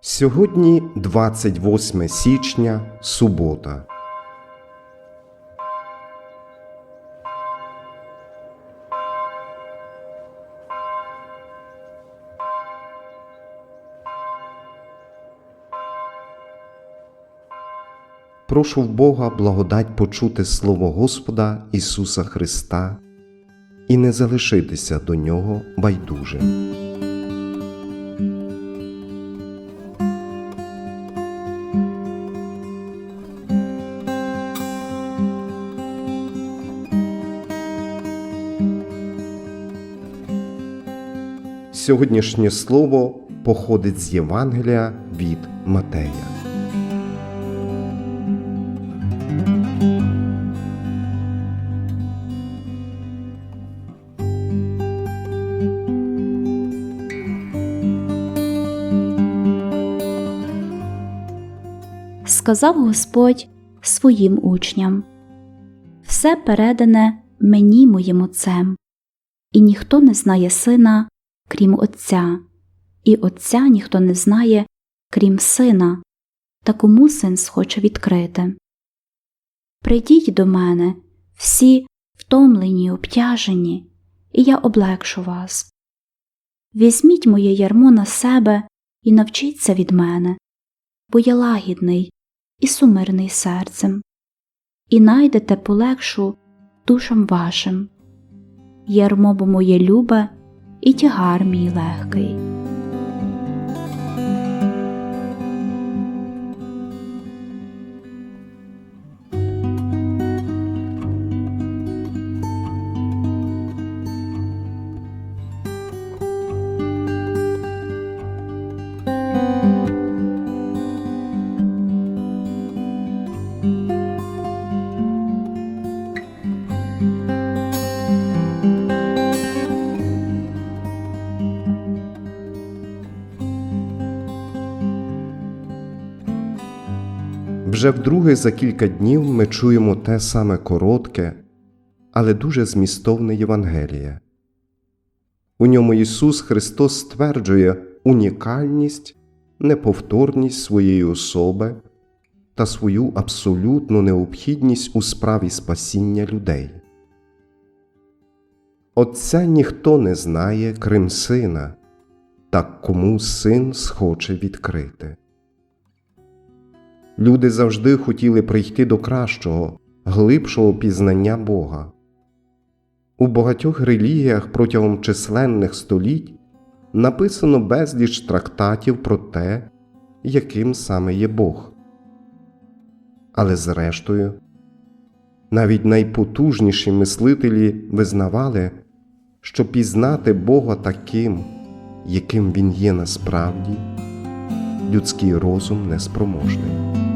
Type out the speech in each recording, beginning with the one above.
Сьогодні 28 січня, субота. Прошу в Бога благодать почути Слово Господа Ісуса Христа і не залишитися до Нього байдужим. Сьогоднішнє слово походить з Євангелія від Матея. сказав Господь своїм учням Все передане мені моїм Отцем, і ніхто не знає сина, крім Отця, і Отця ніхто не знає, крім сина, та кому син схоче відкрити. Прийдіть до мене, всі втомлені, обтяжені, і я облегшу вас. Візьміть моє ярмо на себе і навчіться від мене, бо я лагідний і сумирний серцем, і найдете полегшу душам вашим. Ярмо бо моє любе і тягар мій легкий. Вже вдруге за кілька днів ми чуємо те саме коротке, але дуже змістовне Євангеліє. У ньому Ісус Христос стверджує унікальність, неповторність своєї особи та свою абсолютну необхідність у справі спасіння людей. Отця ніхто не знає, крім сина, так кому син схоче відкрити. Люди завжди хотіли прийти до кращого, глибшого пізнання Бога. У багатьох релігіях протягом численних століть написано безліч трактатів про те, яким саме є Бог. Але зрештою, навіть найпотужніші мислителі визнавали, що пізнати Бога таким, яким Він є насправді, людський розум неспроможний.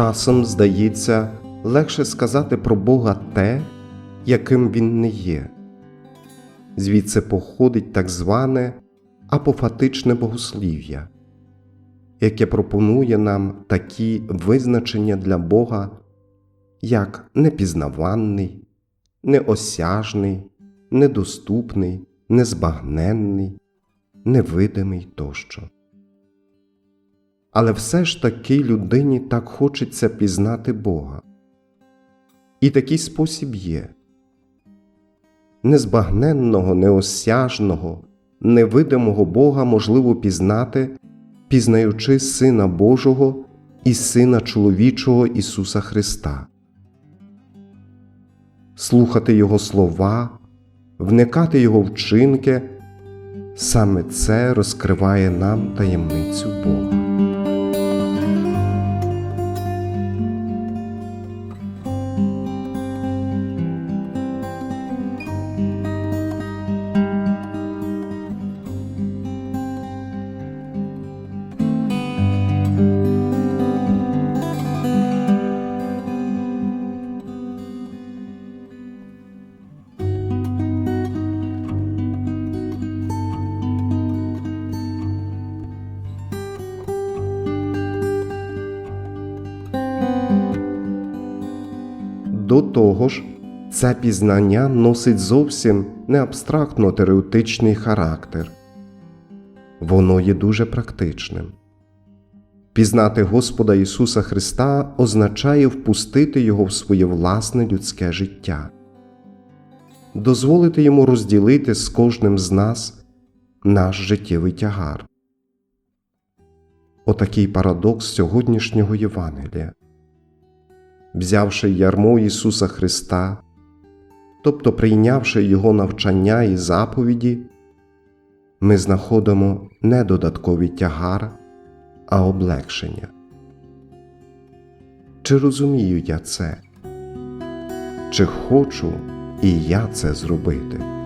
Часом здається легше сказати про Бога те, яким Він не є. Звідси походить так зване апофатичне богослів'я, яке пропонує нам такі визначення для Бога, як непізнаванний, неосяжний, недоступний, незбагненний, невидимий тощо. Але все ж таки людині так хочеться пізнати Бога. І такий спосіб є незбагненного, неосяжного, невидимого Бога можливо пізнати, пізнаючи Сина Божого і Сина чоловічого Ісуса Христа, слухати Його слова, вникати Його вчинки. Саме це розкриває нам таємницю Бога. До того ж, це пізнання носить зовсім не абстрактно теоретичний характер. Воно є дуже практичним. Пізнати Господа Ісуса Христа означає впустити Його в своє власне людське життя, дозволити йому розділити з кожним з нас наш життєвий тягар. Отакий парадокс сьогоднішнього Євангелія. Взявши ярмо Ісуса Христа, тобто прийнявши Його навчання і заповіді, ми знаходимо не додатковий тягар, а облегшення. Чи розумію я це? Чи хочу і я це зробити?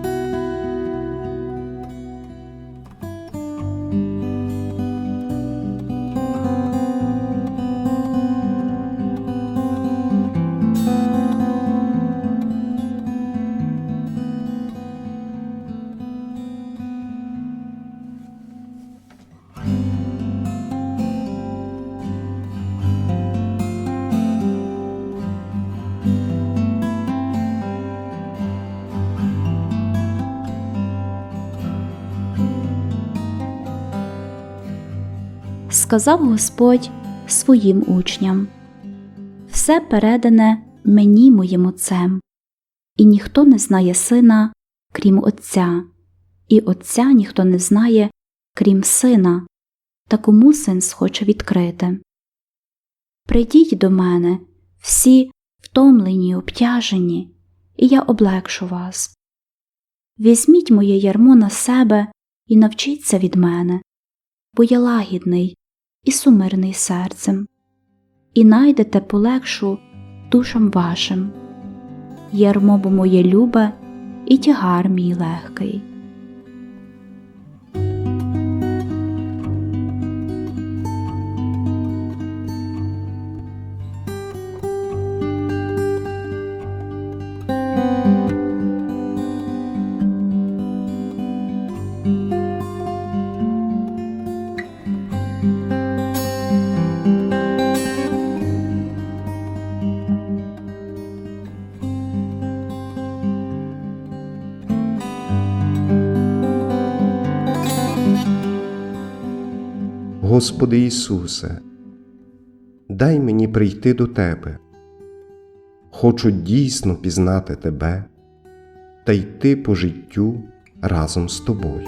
Сказав Господь своїм учням Все передане мені моїм Отцем, і ніхто не знає сина, крім Отця, і Отця ніхто не знає, крім сина, та кому син схоче відкрити. Прийдіть до мене, всі втомлені, обтяжені, і я облегшу вас. Візьміть моє ярмо на себе і навчіться від мене, бо я лагідний і сумирний серцем, і найдете полегшу душам вашим. Ярмо бо моє любе, і тягар мій легкий. Господи Ісусе, дай мені прийти до Тебе. Хочу дійсно пізнати Тебе та йти по життю разом з Тобою.